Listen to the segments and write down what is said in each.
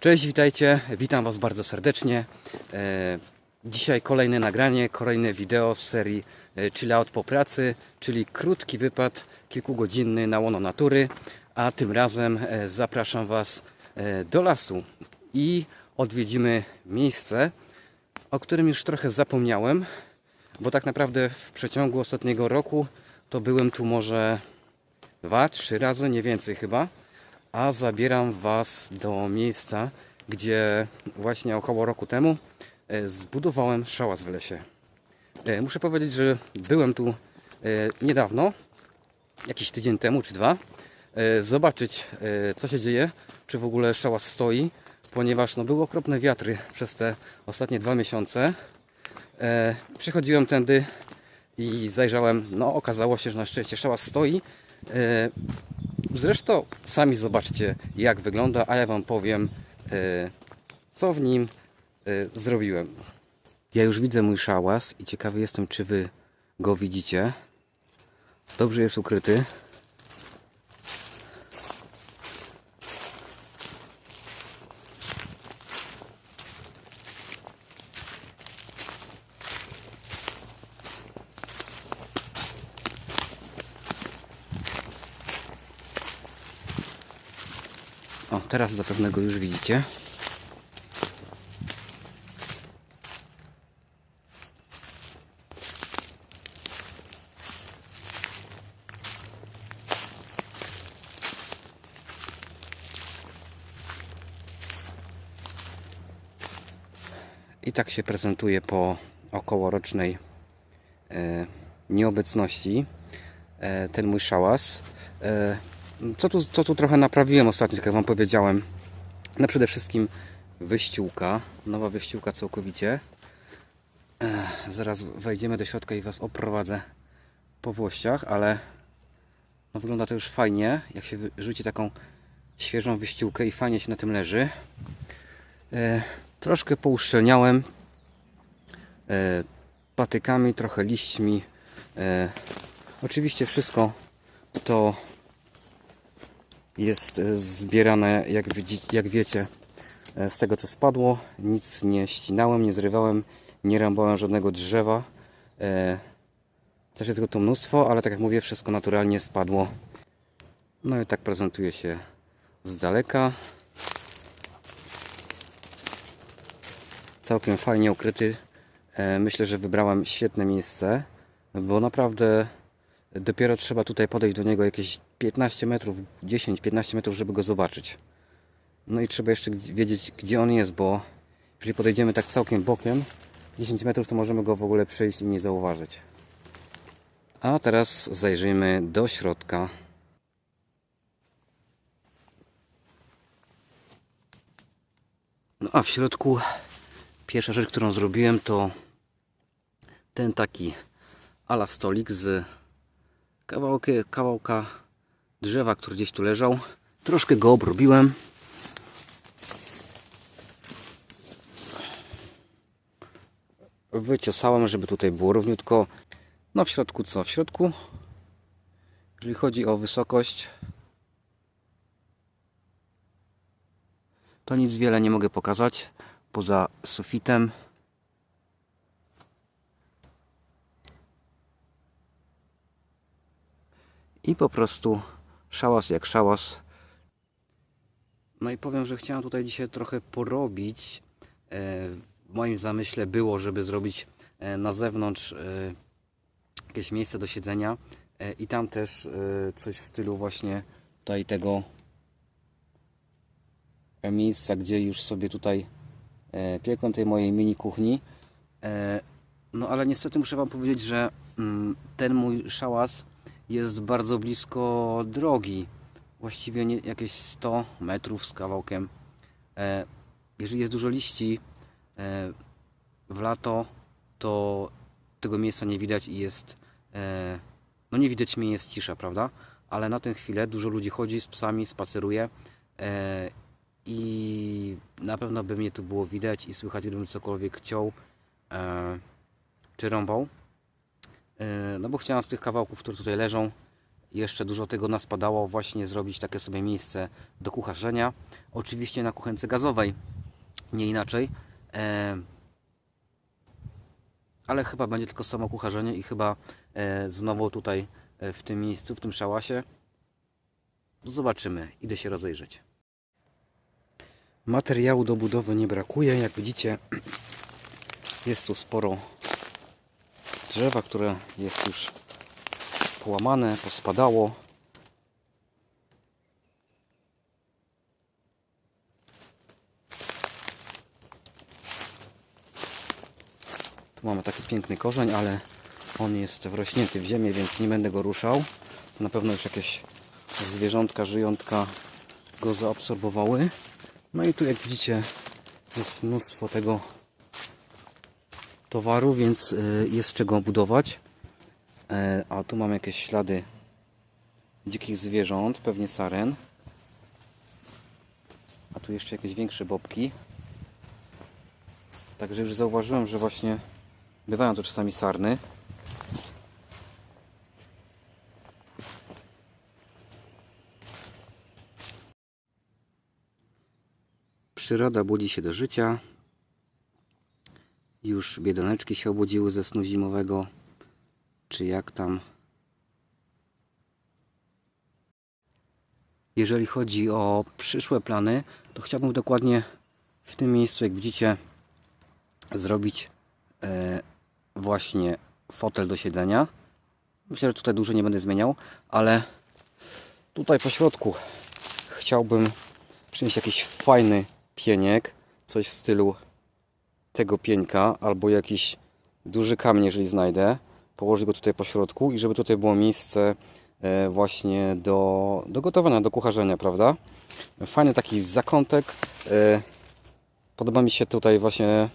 Cześć, witajcie, witam Was bardzo serdecznie. E, Dzisiaj kolejne nagranie, kolejne wideo z serii e, Chill Out po pracy, czyli krótki wypad kilkugodzinny na łono natury, a tym razem e, zapraszam Was do lasu i odwiedzimy miejsce, o którym już trochę zapomniałem, bo tak naprawdę w przeciągu ostatniego roku to byłem tu może dwa, trzy razy, nie więcej chyba. A zabieram Was do miejsca, gdzie właśnie około roku temu e, zbudowałem szałas w lesie. E, Muszę powiedzieć, że byłem tu e, niedawno, jakiś tydzień temu czy dwa, zobaczyć co się dzieje, czy w ogóle szałas stoi, ponieważ no, były okropne wiatry przez te ostatnie dwa miesiące. Przychodziłem tędy i zajrzałem, no okazało się, że na szczęście szałas stoi. Zresztą sami zobaczcie jak wygląda, a ja Wam powiem e, co w nim e, zrobiłem. Ja już widzę mój szałas i ciekawy jestem czy Wy go widzicie. Dobrze jest ukryty. Teraz zapewne go już widzicie. I tak się prezentuje po okołorocznej e, nieobecności e, ten mój szałas. E, co, tu, co tu trochę naprawiłem ostatnio, tak jak Wam powiedziałem. No przede wszystkim wyściółka, nowa wyściółka całkowicie. E, zaraz wejdziemy do środka i Was oprowadzę po włościach, ale no wygląda to już fajnie, jak się rzuci taką świeżą wyściółkę i fajnie się na tym leży. Troszkę pouszczelniałem patykami, trochę liśćmi. Oczywiście wszystko to jest e, zbierane, jak, widzi, jak wiecie, e, z tego co spadło. Nic nie ścinałem, nie zrywałem, nie rąbałem żadnego drzewa. E, Też jest go tu mnóstwo, ale tak jak mówię, wszystko naturalnie spadło. No i tak prezentuje się z daleka. Całkiem fajnie ukryty. Myślę, że wybrałem świetne miejsce, bo naprawdę dopiero trzeba tutaj podejść do niego jakieś 15 metrów, 10-15 metrów, żeby go zobaczyć. No i trzeba jeszcze wiedzieć, gdzie on jest, bo jeżeli podejdziemy tak całkiem bokiem, 10 metrów, to możemy go w ogóle przejść i nie zauważyć. A teraz zajrzyjmy do środka. No a w środku pierwsza rzecz, którą zrobiłem, to ten taki ala stolik z kawałki, kawałka drzewa, który gdzieś tu leżał. Troszkę go obrobiłem. Wyciosałem, żeby tutaj było równiutko. No w środku co? W środku, jeżeli chodzi o wysokość, to nic wiele nie mogę pokazać poza sufitem. I po prostu szałas jak szałas. No i powiem, że chciałem tutaj dzisiaj trochę porobić. E, W moim zamyśle było, żeby zrobić e, na zewnątrz e, jakieś miejsce do siedzenia i tam też coś w stylu właśnie tutaj tego miejsca, gdzie już sobie tutaj pieką tej mojej mini kuchni. No ale niestety muszę Wam powiedzieć, że mm, ten mój szałas jest bardzo blisko drogi. Właściwie nie, jakieś 100 metrów z kawałkiem. E, jeżeli jest dużo liści e, w lato, to tego miejsca nie widać i jest. E, no nie widać mnie, jest cisza, prawda? Ale na tę chwilę dużo ludzi chodzi z psami, spaceruje. E, I na pewno by mnie tu było widać i słychać, gdybym cokolwiek ciął e, czy rąbał. E, No bo chciałem z tych kawałków, które tutaj leżą, jeszcze dużo tego naspadało, właśnie zrobić takie sobie miejsce do kucharzenia. Oczywiście na kuchence gazowej, nie inaczej. E, ale chyba będzie tylko samo kucharzenie i chyba e, znowu tutaj w tym miejscu, w tym szałasie. Zobaczymy, idę się rozejrzeć. Materiału do budowy nie brakuje. Jak widzicie, jest tu sporo drzewa, które jest już połamane, pospadało. Tu mamy taki piękny korzeń, ale on jest wrośnięty w ziemię, więc nie będę go ruszał. Na pewno już jakieś zwierzątka, żyjątka go zaabsorbowały. No i tu jak widzicie jest mnóstwo tego towaru, więc y, jest czego budować. E, A tu mam jakieś ślady dzikich zwierząt, pewnie saren. A tu jeszcze jakieś większe bobki. Także już zauważyłem, że właśnie bywają to czasami sarny. Przyroda budzi się do życia. Już biedroneczki się obudziły ze snu zimowego. Czy jak tam? Jeżeli chodzi o przyszłe plany, to chciałbym dokładnie w tym miejscu, jak widzicie, zrobić e, właśnie fotel do siedzenia. Myślę, że tutaj dużo nie będę zmieniał, ale tutaj po środku chciałbym przynieść jakiś fajny pieniek, coś w stylu tego pieńka, albo jakiś duży kamień, jeżeli znajdę, położyć go tutaj po środku i żeby tutaj było miejsce e, właśnie do, do gotowania, do kucharzenia, prawda? Fajny taki zakątek. e, Podoba mi się tutaj właśnie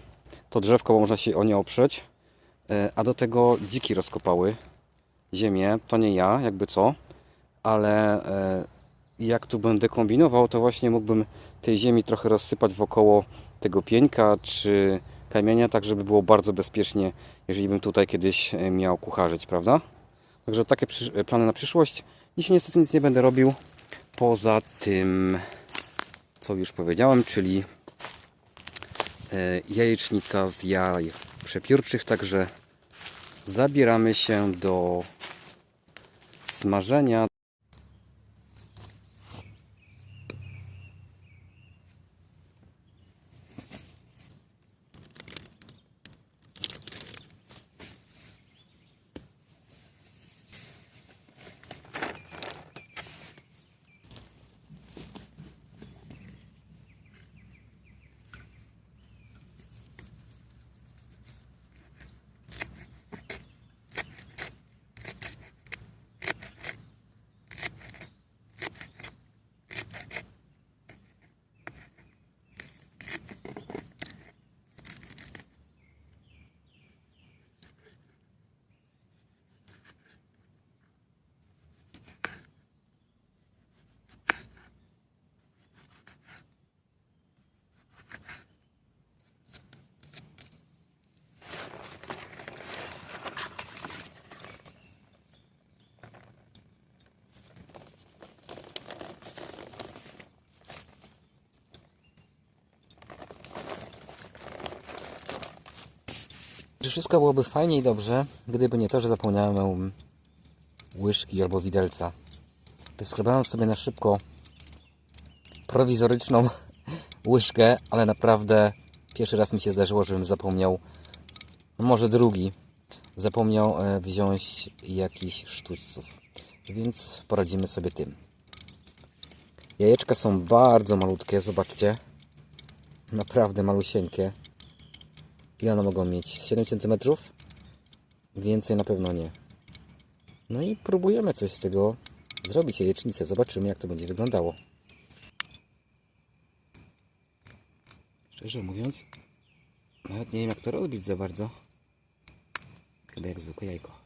to drzewko, bo można się o nie oprzeć. E, A do tego dziki rozkopały ziemię. To nie ja, jakby co, ale jak tu będę kombinował, to właśnie mógłbym tej ziemi trochę rozsypać wokoło tego pieńka czy kamienia, tak żeby było bardzo bezpiecznie, jeżeli bym tutaj kiedyś e, miał kucharzyć, prawda? Także takie e, plany na przyszłość. Dzisiaj niestety nic nie będę robił poza tym, co już powiedziałem, czyli e, jajecznica z jaj przepiórczych, także zabieramy się do smażenia. Że wszystko byłoby fajnie i dobrze, gdyby nie to, że zapomniałem łyżki albo widelca. To sobie na szybko prowizoryczną łyżkę, ale naprawdę pierwszy raz mi się zdarzyło, żebym zapomniał, no może drugi, zapomniał e, wziąć jakichś sztućców. Więc poradzimy sobie tym. Jajeczka są bardzo malutkie, zobaczcie. Naprawdę malusieńkie. Ile one mogą mieć? 7 cm? Więcej na pewno nie. No i próbujemy coś z tego zrobić, jajecznicę. Zobaczymy, jak to będzie wyglądało. Szczerze mówiąc, nawet nie wiem, jak to robić za bardzo. Chyba jak zwykłe jajko.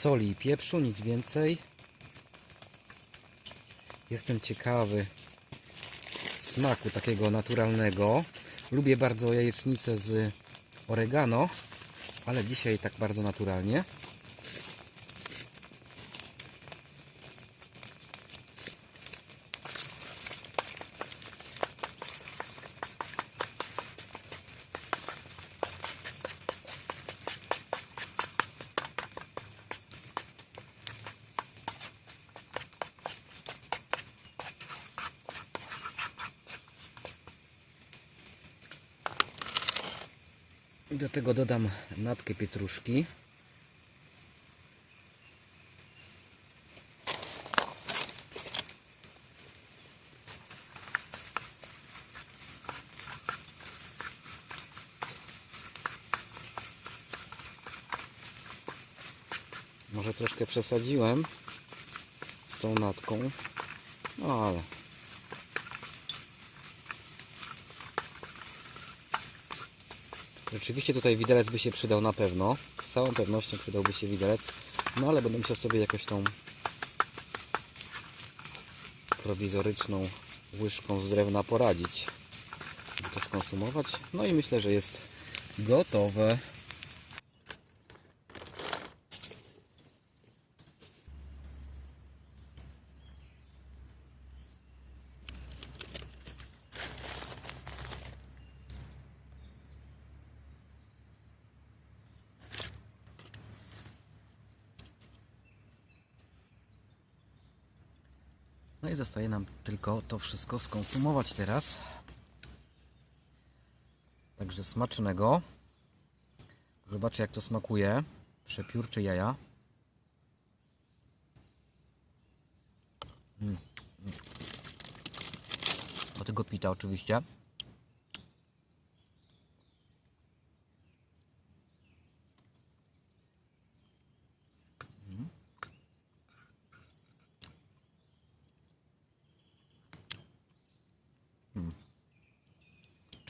Soli i pieprzu, nic więcej. Jestem ciekawy smaku takiego naturalnego. Lubię bardzo jajecznicę z oregano, ale dzisiaj tak bardzo naturalnie. Do tego dodam natkę pietruszki. Może troszkę przesadziłem z tą natką, no ale Rzeczywiście tutaj widelec by się przydał na pewno. Z całą pewnością przydałby się widelec. No ale będę musiał sobie jakoś tą prowizoryczną łyżką z drewna poradzić. To skonsumować. No i myślę, że jest gotowe. No i zostaje nam tylko to wszystko skonsumować teraz. Także smacznego. Zobaczcie jak to smakuje. Przepiórcze jaja. Mm. Mm. Do tego pita oczywiście.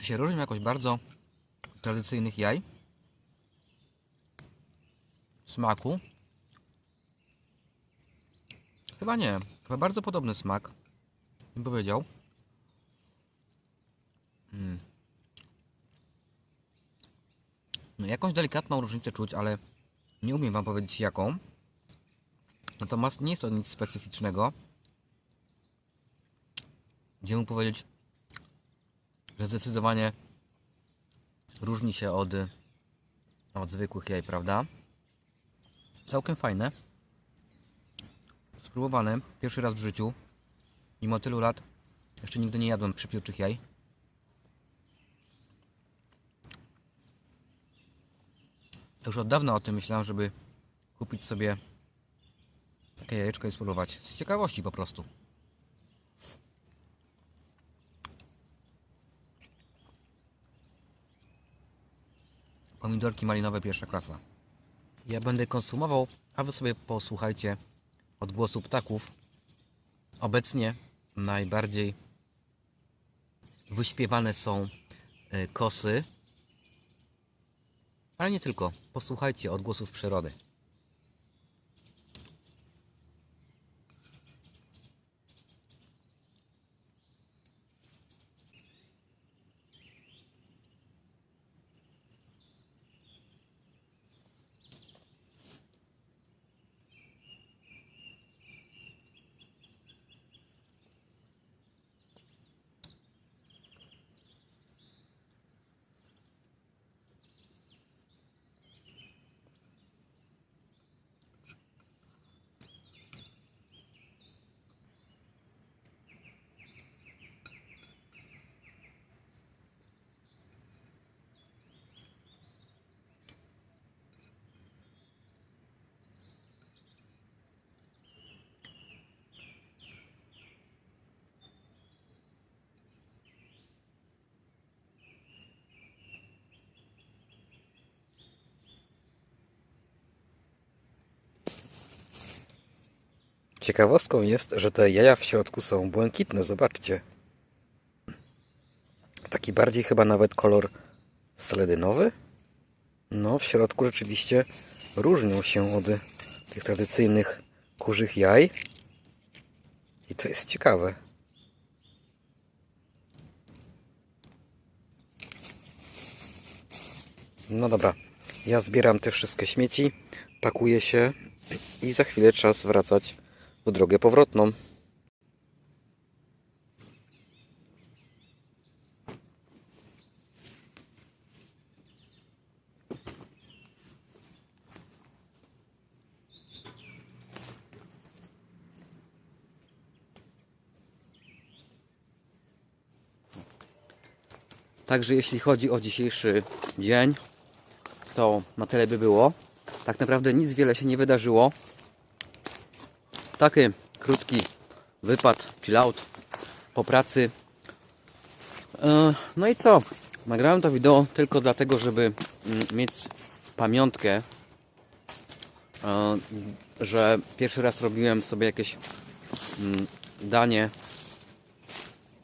Czy się różnią jakoś bardzo tradycyjnych jaj? Smaku? Chyba nie. Chyba bardzo podobny smak. Bym powiedział. Mm. No, jakąś delikatną różnicę czuć, ale nie umiem Wam powiedzieć jaką. Natomiast nie jest to nic specyficznego. Gdzie mógł powiedzieć, że zdecydowanie różni się od, od zwykłych jaj, prawda? Całkiem fajne. Spróbowane. Pierwszy raz w życiu. Mimo tylu lat jeszcze nigdy nie jadłem przepiórczych jaj. Już od dawna o tym myślałem, żeby kupić sobie takie jajeczko i spróbować. Z ciekawości po prostu. Pomidorki malinowe pierwsza klasa. Ja będę konsumował, a wy sobie posłuchajcie odgłosu ptaków. Obecnie najbardziej wyśpiewane są y, kosy, ale nie tylko. Posłuchajcie odgłosów przyrody. Ciekawostką jest, że te jaja w środku są błękitne, zobaczcie. Taki bardziej chyba nawet kolor sledynowy. No, w środku rzeczywiście różnią się od tych tradycyjnych kurzych jaj. I to jest ciekawe. No dobra, ja zbieram te wszystkie śmieci, pakuję się i za chwilę czas wracać w drogę powrotną. Także jeśli chodzi o dzisiejszy dzień, to na tyle by było. Tak naprawdę nic wiele się nie wydarzyło. Taki krótki wypad, chill out po pracy. E, No i co? Nagrałem to wideo tylko dlatego, żeby mm, mieć pamiątkę, e, że pierwszy raz robiłem sobie jakieś mm, danie.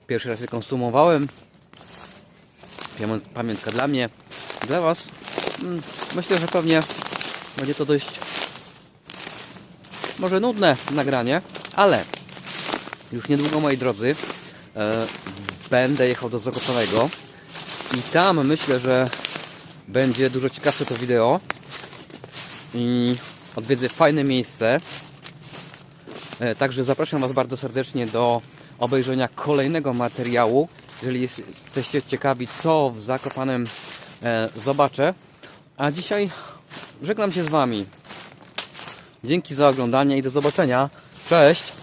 Pierwszy raz je konsumowałem Pamią- pamiątka dla mnie, dla Was. Mm, Myślę, że pewnie będzie to dość może nudne nagranie, ale już niedługo, moi drodzy, e, będę jechał do Zokotowego i tam myślę, że będzie dużo ciekawsze to wideo i odwiedzę fajne miejsce. E, Także zapraszam Was bardzo serdecznie do obejrzenia kolejnego materiału. Jeżeli jest- jesteście ciekawi, co w Zakopanem e, zobaczę. A dzisiaj żegnam się z Wami. Dzięki za oglądanie i do zobaczenia. Cześć!